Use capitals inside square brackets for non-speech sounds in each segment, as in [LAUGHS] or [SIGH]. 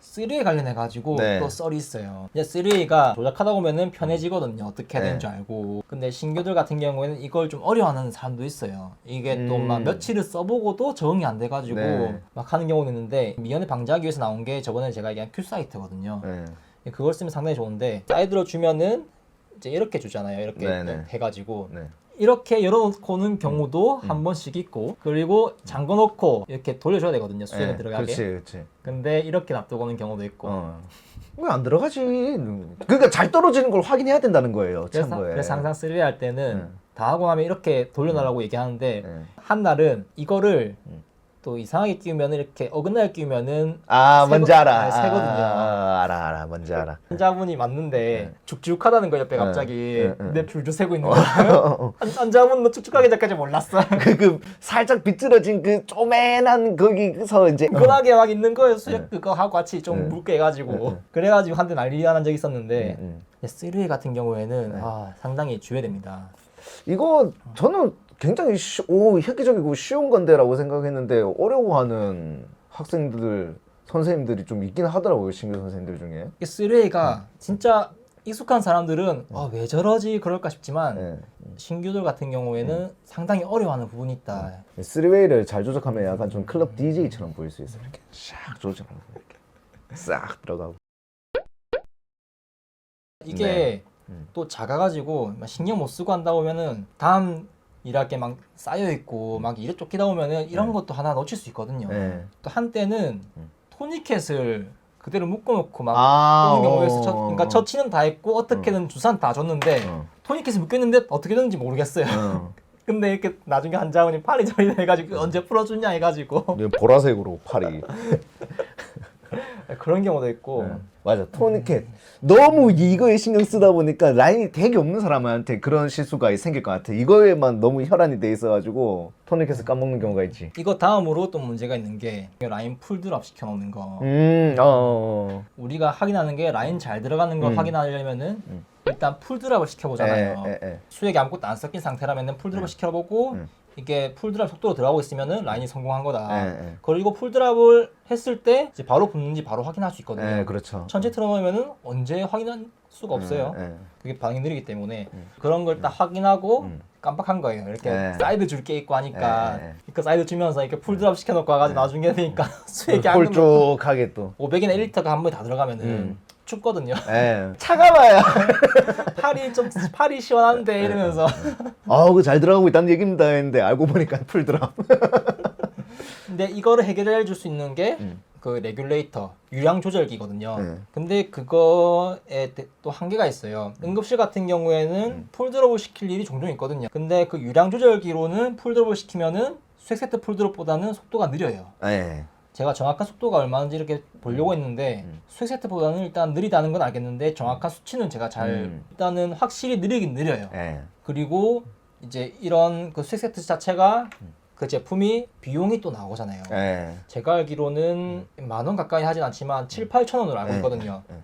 3A 관련해 가지고 네. 또 썰이 있어요. 이제 3A가 조작하다 보면은 편해지거든요. 어떻게 해야 네. 되는 줄 알고. 근데 신규들 같은 경우에는 이걸 좀 어려워하는 사람도 있어요. 이게 또막 음. 며칠을 써보고도 적응이 안 돼가지고 네. 막 하는 경우는 있는데 미연에 방지하기 위해서 나온 게 저번에 제가 얘기한 큐 사이트거든요. 네. 그걸 쓰면 상당히 좋은데 사이드로 주면은 이제 이렇게 주잖아요. 이렇게 네네. 해가지고 네. 이렇게 열어놓고는 경우도 음. 한 번씩 있고 그리고 잠궈놓고 이렇게 돌려줘야 되거든요. 수행에 네. 들어가게. 그렇지, 그렇지. 근데 이렇게 놔두고는 경우도 있고. 어. 왜 안 들어가지? 그러니까 잘 떨어지는 걸 확인해야 된다는 거예요. 그래서, 참고에. 그래서 항상 3D 할 때는 네. 다 하고 나면 이렇게 돌려놔라고 얘기하는데 네. 한 날은 이거를 음. 또 이상하게 끼우면 이렇게 어긋나게 끼우면은 아, 새거- 뭔지 알아. 네, 새거든요. 아, 알아, 알아. 뭔지 알아. 환자분이 맞는데 네. 죽죽하다는 거 옆에 네. 갑자기 네, 네. 근데 줄줄 세고 있는 거예요. 환- 환자분도 축축하기 전까지 몰랐어. [LAUGHS] 그, 그 살짝 비틀어진 그 쪼맨한 거기서 이제 끈하게 막 있는 거예요. 수액 네. 그거 하고 같이 좀 네. 묻게 해가지고 네, 네. 그래가지고 한 대 난리 나는 적이 있었는데 음, 음. 3A 같은 경우에는 네. 아, 상당히 주의됩니다. 이거 저는 굉장히 쉬, 오 획기적이고 쉬운 건데라고 생각했는데 어려워하는 학생들 선생님들이 좀 있긴 하더라고요 신규 선생님들 중에. 이 3A가 진짜 익숙한 사람들은 아, 왜 저러지 그럴까 싶지만 네. 신규들 같은 경우에는 상당히 어려워하는 부분이 있다. 쓰리웨이를 잘 조작하면 약간 좀 클럽 DJ처럼 보일 수 있어 요 이렇게 샥 조작하고 이렇게 싹 들어가고. 이게 네. 음. 또 작아가지고 막 신경 못 쓰고 한다 보면은 다음 일할 게 막 쌓여 있고 막 일에 쫓기다 보면은 이런 네. 것도 하나 놓칠 수 있거든요. 네. 또 한때는 음. 토니켓을 그대로 묶어놓고 막 아, 그런 경우가 있어. 첫, 어, 그러니까 처치는 다 했고 어떻게든 주사는 다 줬는데 어, 토니켓이 묶였는데 어떻게 됐는지 모르겠어요. 어. [LAUGHS] 근데 이렇게 나중에 한자원이 팔이 저리 해가지고 언제 풀어주냐 해가지고 보라색으로 팔이. [LAUGHS] 그런 경우도 있고 네. 맞아 토니켓 너무 이거에 신경 쓰다 보니까 라인이 되게 없는 사람한테 그런 실수가 생길 것 같아 이거에만 너무 혈안이 돼 있어가지고 토니켓을 까먹는 경우가 있지 이거 다음으로 또 문제가 있는 게 라인 풀드랍 시켜놓는 거 음, 어, 어, 우리가 확인하는 게 라인 잘 들어가는 걸 음. 확인하려면은 음. 일단 풀드랍을 어. 시켜보잖아요 에, 에, 에. 수액이 아무것도 안 섞인 상태라면은 풀드랍을 음. 시켜보고 음. 이게 풀드랍 속도로 들어가고 있으면은 라인이 성공한 거다 에, 에. 그리고 풀드랍을 했을 때 이제 바로 붙는지 바로 확인할 수 있거든요 에, 그렇죠 전체 틀어놓으면은 언제 확인할 수가 없어요 에, 에. 그게 반응이 느리기 때문에 음. 그런 걸 딱 확인하고 음. 깜빡한 거예요. 이렇게 네. 사이드 줄 게 있고 하니까 네. 그 사이드 주면서 이렇게 풀드랍 시켜놓고 와가지고 네. 나중에 되니까 수액이 안 금- 홀쭉하게 또 500이나 1리터가 한 번에 다 들어가면은 음. 춥거든요. [LAUGHS] 에. 차가워요 팔이 좀 팔이 시원한데 이러면서 아우 그거 잘 들어가고 있다는 얘기입니다 했는데 알고 보니까 풀더라 [LAUGHS] 근데 이거를 해결해 줄 수 있는 게 음. 그 레귤레이터 유량 조절기거든요. 네. 근데 그거에 대- 또 한계가 있어요. 응급실 같은 경우에는 음. 풀드롭을 시킬 일이 종종 있거든요. 근데 그 유량 조절기로는 풀드롭을 시키면은 수액 세트 풀드롭보다는 속도가 느려요. 에. 제가 정확한 속도가 얼마인지 이렇게 보려고 했는데 음. 수액 세트보다는 일단 느리다는 건 알겠는데 정확한 수치는 제가 잘 음. 일단은 확실히 느리긴 느려요. 에. 그리고 이제 이런 그 수액 세트 자체가 음. 그 제품이 비용이 또 나오잖아요. 에. 제가 알기로는 만 원 가까이 하진 않지만 7, 8천 원으로 알고 네. 있거든요. 네.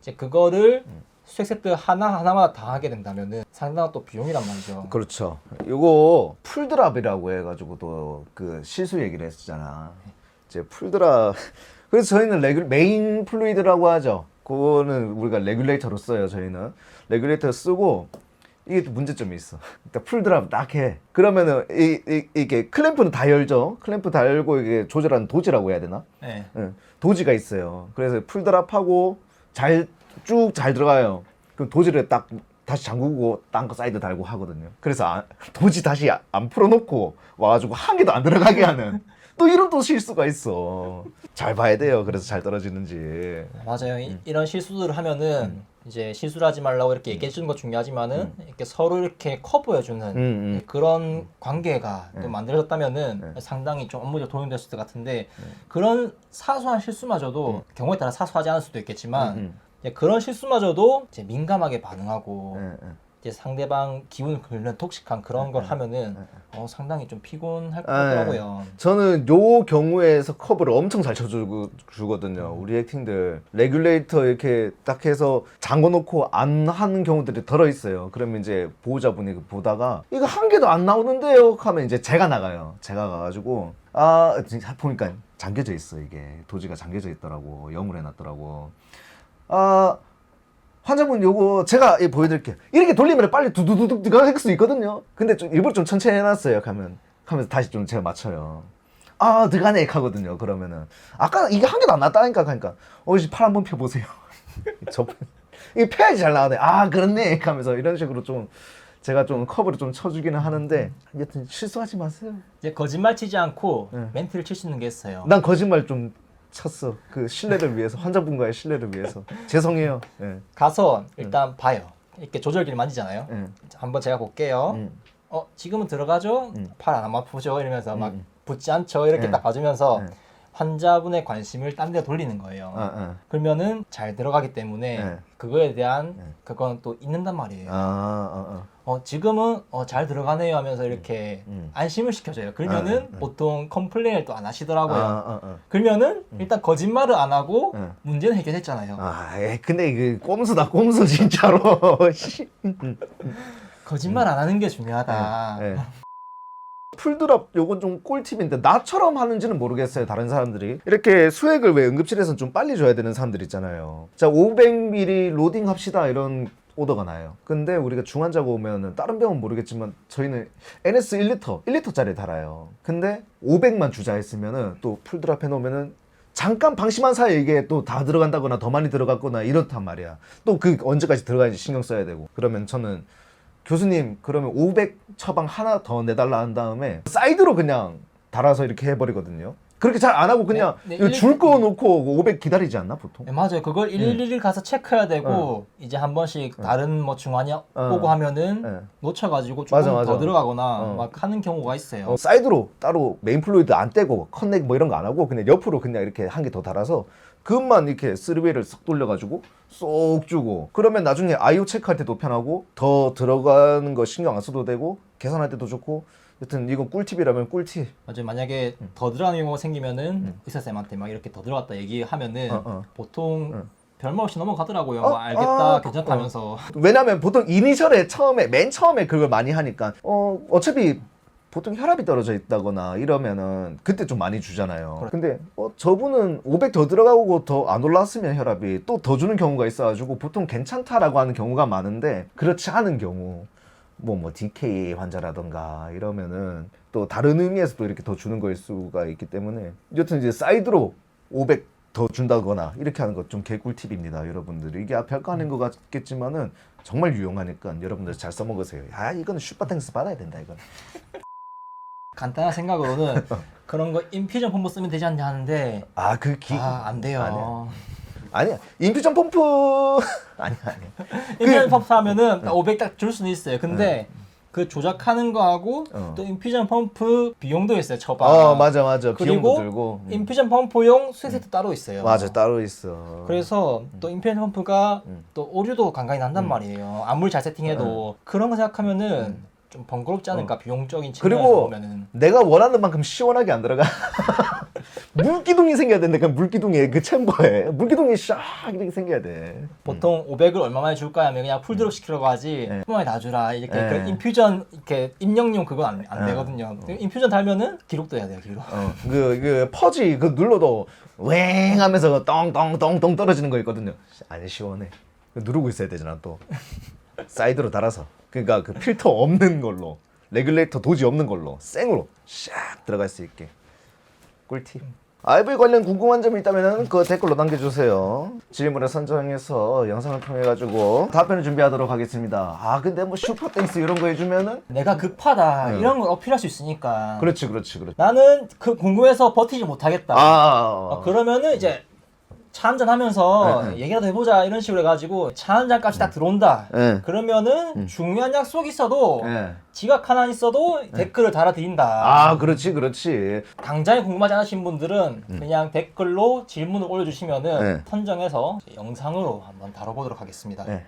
이제 그거를 음. 수액 세트 하나 하나마다 다 하게 된다면은 상당한 또 비용이란 말이죠. 그렇죠. 이거 풀드랍이라고 해가지고 또 그 실수 얘기를 했었잖아. 이제 풀드랍. [LAUGHS] 그래서 저희는 레귤, 메인 플루이드라고 하죠. 그거는 우리가 레귤레이터로 써요. 저희는 레귤레이터 쓰고 이게 또 문제점이 있어. 일단 풀드랍 딱 해. 그러면은 이, 이, 이게 클램프는 다 열죠. 클램프 다 열고 이게 조절하는 도지라고 해야 되나? 네. 응, 도지가 있어요. 그래서 풀드랍하고 잘 쭉 잘 들어가요. 그럼 도지를 딱 다시 잠그고 딴 거 사이드 달고 하거든요. 그래서 안- 도지 다시 아- 안 풀어놓고 와가지고 한 개도 안 들어가게 하는 또 이런 또 실수가 있어. 잘 봐야 돼요. 그래서 잘 떨어지는지. 맞아요. 음. 이, 런 실수들을 하면은 이제 실수를 하지 말라고 이렇게 얘기해 주는 거 중요하지만은 이렇게 서로 이렇게 커버해 주는 음, 음. 그런 관계가 또 네. 만들어졌다면은 네. 상당히 좀 업무적 도움이 됐을 것 같은데 그런 사소한 실수마저도 경우에 따라 사소하지 않을 수도 있겠지만 음, 음. 이제 그런 실수마저도 이제 민감하게 반응하고 예, 예. 이제 상대방 기분을 긁는 톡식한 그런 걸 하면은 어, 상당히 좀 피곤할 것 네. 같더라고요. 저는 요 경우에서 커브를 엄청 잘 쳐주거든요. 우리 액팅들 레귤레이터 이렇게 딱 해서 잠궈놓고 안 하는 경우들이 덜어 있어요. 그러면 이제 보호자분이 그 보다가 이거 한 개도 안 나오는데요 하면 이제 제가 나가요. 제가 가가지고 아 보니까 잠겨져 있어 이게 도지가 잠겨져 있더라고 염을 해놨더라고. 아 환자분 요거 제가 예, 보여드릴게요. 이렇게 돌리면 빨리 두두두둑 들어갈 수 있거든요. 근데 좀 일부러 좀 천천히 해놨어요. 가면 하면서 다시 좀 제가 맞춰요. 아 들어가네 하거든요. 그러면은 아까 이게 한 개도 안 났다니까 하니까 어이씨 팔 한번 펴보세요. [LAUGHS] 저 이게 펴야지 잘 나오네. 아 그렇네 하면서 이런 식으로 좀 제가 좀 커브를 좀 쳐주기는 하는데 여튼 실수하지 마세요. 이제 거짓말 치지 않고 네. 멘트를 칠 수 있는 게 있어요. 난 거짓말 좀 쳤어. 그 신뢰를 위해서 환자분과의 신뢰를 위해서 죄송해요. 예. 가서 일단 봐요. 이렇게 조절기를 만지잖아요. 예. 한번 제가 볼게요. 음. 어 지금은 들어가죠? 음. 팔 안 아프죠? 이러면서 막 음. 붙지 않죠? 이렇게 네. 딱 봐주면서 네. 환자분의 관심을 딴 데 돌리는 거예요. 아, 아. 그러면은 잘 들어가기 때문에 네. 그거에 대한 네. 그건 또 있는단 말이에요. 아, 아, 아. 어 지금은 어, 잘 들어가네요 하면서 이렇게 음. 안심을 시켜줘요. 그러면은 아, 네, 네. 보통 컴플레인을 또 안 하시더라고요. 아, 아, 아. 그러면은 일단 거짓말을 안 하고 네. 문제는 해결했잖아요. 아, 에, 근데 이게 꼼수다 꼼수 진짜로. [LAUGHS] 씨. 거짓말 안 하는 게 중요하다. 예. 풀드랍 요건 좀 꿀팁인데 나처럼 하는지는 모르겠어요 다른 사람들이. 이렇게 수액을 왜 응급실에서는 좀 빨리 줘야 되는 사람들 있잖아요. 자 500ml 로딩 합시다 이런 오더가 나요. 근데 우리가 중환자가 오면은 다른 병은 모르겠지만 저희는 NS 1리터 1리터짜리 달아요. 근데 500만 주자 했으면은 또 풀드랍 해놓으면은 잠깐 방심한 사이에 이게 또 다 들어간다거나 더 많이 들어갔거나 이렇단 말이야. 또 그 언제까지 들어가는지 신경 써야 되고. 그러면 저는 교수님 그러면 500 처방 하나 더 내달라 한 다음에 사이드로 그냥 달아서 이렇게 해버리거든요. 그렇게 잘 안 하고 그냥 네, 네, 이거 일- 줄거 놓고 500 기다리지 않나 보통? 네, 맞아요. 그걸 일일이 가서 체크해야 되고 이제 한 번씩 다른 뭐 중환이 어. 오고 하면은 네. 놓쳐가지고 조금 맞아, 맞아. 더 들어가거나 어. 막 하는 경우가 있어요. 어, 사이드로 따로 메인 플루이드 안 떼고 커넥 뭐 이런 거 안 하고 그냥 옆으로 그냥 이렇게 한 개 더 달아서 그것만 이렇게 쓰리웨이를 쏙 돌려가지고 쏙 주고 그러면 나중에 아이오 체크할 때도 편하고 더 들어가는 거 신경 안 써도 되고 계산할 때도 좋고 여튼 이건 꿀팁이라면 꿀팁 맞아요. 만약에 음. 더 들어가는 경우가 생기면은 의사 쌤한테 막 이렇게 더 들어갔다 얘기하면은 어, 어. 보통 어. 별말 없이 넘어가더라고요. 어? 뭐 알겠다, 아, 괜찮다면서. 왜냐면 보통 이니셜에 처음에 맨 처음에 그걸 많이 하니까 어 어차피 보통 혈압이 떨어져 있다거나 이러면은 그때 좀 많이 주잖아요. 그래. 근데 어 저분은 500 더 들어가고 더 안 올랐으면 혈압이 또 더 주는 경우가 있어가지고 보통 괜찮다라고 하는 경우가 많은데 그렇지 않은 경우 뭐 뭐 DK 환자라던가 이러면은 또 다른 의미에서 또 이렇게 더 주는 거일 수가 있기 때문에 여튼 이제 사이드로 500 더 준다거나 이렇게 하는 것 좀 개꿀팁입니다 여러분들 이게 별거 아닌 것 같겠지만은 정말 유용하니까 여러분들 잘 써먹으세요 아 이거는 슈퍼땡스 받아야 된다 이건 [LAUGHS] 간단한 생각으로는 [LAUGHS] 그런 거 인퓨전 펌프 쓰면 되지 않냐 하는데 아 그 기... 아, 안 돼요. 아니야. 아니야 인퓨전 펌프 [LAUGHS] 아니야 아니야 인퓨전 펌프 하면은 500 딱 줄 수는 있어요. 근데 그 조작하는 거하고 어. 또 인퓨전 펌프 비용도 있어요. 처방. 어 맞아 맞아 비용도 그리고 들고 음. 인퓨전 펌프용 수세 세트 따로 있어요. 맞아 따로 있어 그래서 또 인퓨전 펌프가 음. 또 오류도 간간히 난단 말이에요. 아무리 잘 세팅해도 그런 거 생각하면은 좀 번거롭지 않을까 비용적인 측면에서 어. 그리고 보면은 내가 원하는 만큼 시원하게 안 들어가. [LAUGHS] 물기둥이 생겨야 되는데 그 물기둥이 그 챔버에 물기둥이 샥 이렇게 생겨야 돼. 보통 500을 얼마 만에 줄까 하면 그냥 풀드롭 시키려고 하지 네. 한 번에 다 주라 이렇게 네. 그 인퓨전 이렇게 입력용 그건 안, 안 네. 되거든요. 인퓨전 달면은 기록도 해야 돼요 기록. 어, 그, 그 퍼지 그 눌러도 웽 하면서 똥똥똥똥 떨어지는 거 있거든요. 아니 시원해. 그 누르고 있어야 되잖아 또. [LAUGHS] 사이드로 달아서. 그러니까 그 필터 없는 걸로 레귤레이터 도지 없는 걸로 생으로 샥 들어갈 수 있게. 꿀팁. RV 관련 궁금한 점이 있다면 그 댓글로 남겨주세요. 질문을 선정해서 영상을 통해 가지고 답변을 준비하도록 하겠습니다. 아 근데 뭐 슈퍼 땡스 이런 거 해주면은 내가 급하다 네. 이런 걸 어필할 수 있으니까. 그렇지 그렇지 그렇지. 나는 그 궁금해서 버티지 못하겠다. 아, 어, 그러면은 이제 차 한잔 하면서 네, 네. 얘기라도 해보자 이런 식으로 해가지고 차 한 잔 값이 딱 들어온다. 네. 그러면은 중요한 약속 있어도 네. 지각 하나 있어도 댓글을 달아드린다. 아 그렇지 그렇지. 당장에 궁금하지 않으신 분들은 그냥 댓글로 질문을 올려주시면은 네. 선정해서 영상으로 한번 다뤄보도록 하겠습니다. 네.